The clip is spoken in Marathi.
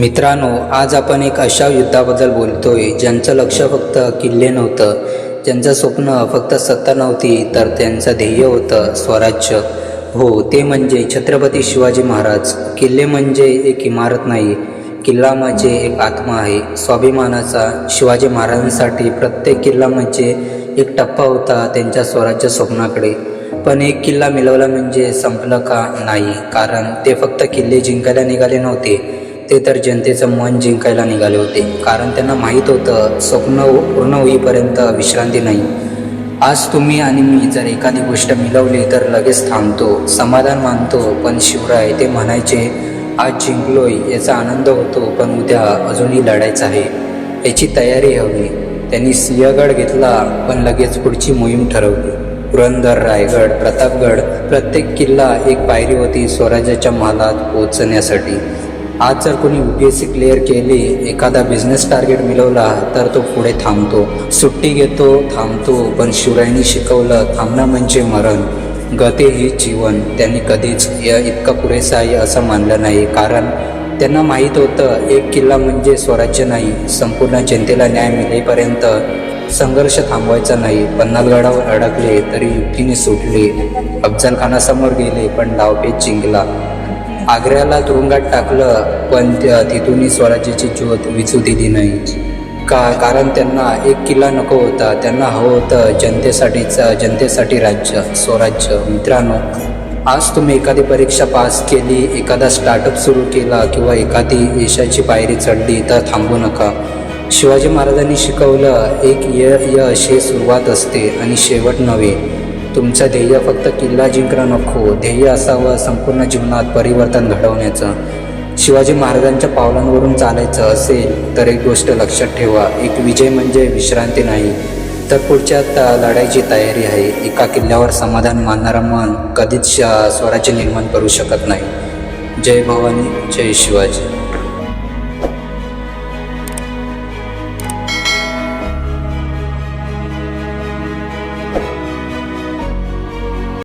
मित्रांनो आज आपण एक अशा युद्धाबद्दल बोलतोय ज्यांचं लक्ष फक्त किल्ले नव्हतं ज्यांचं स्वप्न फक्त सत्ता नव्हती तर त्यांचं ध्येय होतं स्वराज्य. हो ते म्हणजे छत्रपती शिवाजी महाराज. किल्ले म्हणजे एक इमारत नाही किल्ला म्हणजे एक आत्मा आहे. स्वाभिमानाचा शिवाजी महाराजांसाठी प्रत्येक किल्ला म्हणजे एक टप्पा होता त्यांच्या स्वराज्य स्वप्नाकडे. पण एक किल्ला मिळवला म्हणजे संपलं का? नाही कारण ते फक्त किल्ले जिंकायला निघाले नव्हते. ते तर जनतेचं मन जिंकायला निघाले होते. कारण त्यांना माहीत होतं स्वप्न पूर्ण होईपर्यंत विश्रांती नाही. आज तुम्ही आणि मी जर एखादी गोष्ट मिळवली तर लगेच थांबतो समाधान मानतो पण शिवराय ते म्हणायचे आज जिंकलोय याचा आनंद होतो पण उद्या अजूनही लढायचं आहे. याची तयारी हवी. त्यांनी सिंहगड घेतला पण लगेच पुढची मोहीम ठरवली. पुरंदर रायगड प्रतापगड प्रत्येक किल्ला एक पायरी होती स्वराज्याच्या महालात पोहोचण्यासाठी. आज जर कोणी U P S C clear केली एखादा बिझनेस टार्गेट मिळवला तर तो पुढे थांबतो. सुट्टी घेतो थांबतो पण शिवरायांनी शिकवलं थांबणं म्हणजे मरण. गती हे जीवन. त्यांनी कधीच या इतकं पुरेसं आहे असं मानलं नाही. कारण त्यांना माहीत होतं एक किल्ला म्हणजे स्वराज्य नाही. संपूर्ण जनतेला न्याय मिळेपर्यंत संघर्ष थांबवायचा नाही. पन्नालगडावर अडकले तरी युक्तीने सुटले. अफजल खानासमोर गेले पण डावपेच जिंकला. आग्र्याला तुरुंगात टाकलं पण तिथूनही स्वराज्याची ज्योत विचू दिली नाही. का कारण त्यांना एक किल्ला नको होता. त्यांना हवं होतं जनतेसाठीचं जनतेसाठी राज्य स्वराज्य. मित्रांनो आज तुम्ही एखादी परीक्षा पास केली एखादा स्टार्टअप सुरू केला किंवा एखादी यशाची पायरी चढली तर थांबू नका. शिवाजी महाराजांनी शिकवलं एक य यश हे सुरुवात असते आणि शेवट नव्हे. तुमचं ध्येय फक्त किल्ला जिंकणं नको. ध्येय असावं संपूर्ण जीवनात परिवर्तन घडवण्याचं. शिवाजी महाराजांच्या पावलांवरून चालायचं असेल तर एक गोष्ट लक्षात ठेवा. एक विजय म्हणजे विश्रांती नाही. तर पुढच्या त- लढाईची तयारी आहे. एका किल्ल्यावर समाधान मानणारं मन कधीच श- स्वराज्य निर्माण करू शकत नाही. जय भवानी जय शिवाजी.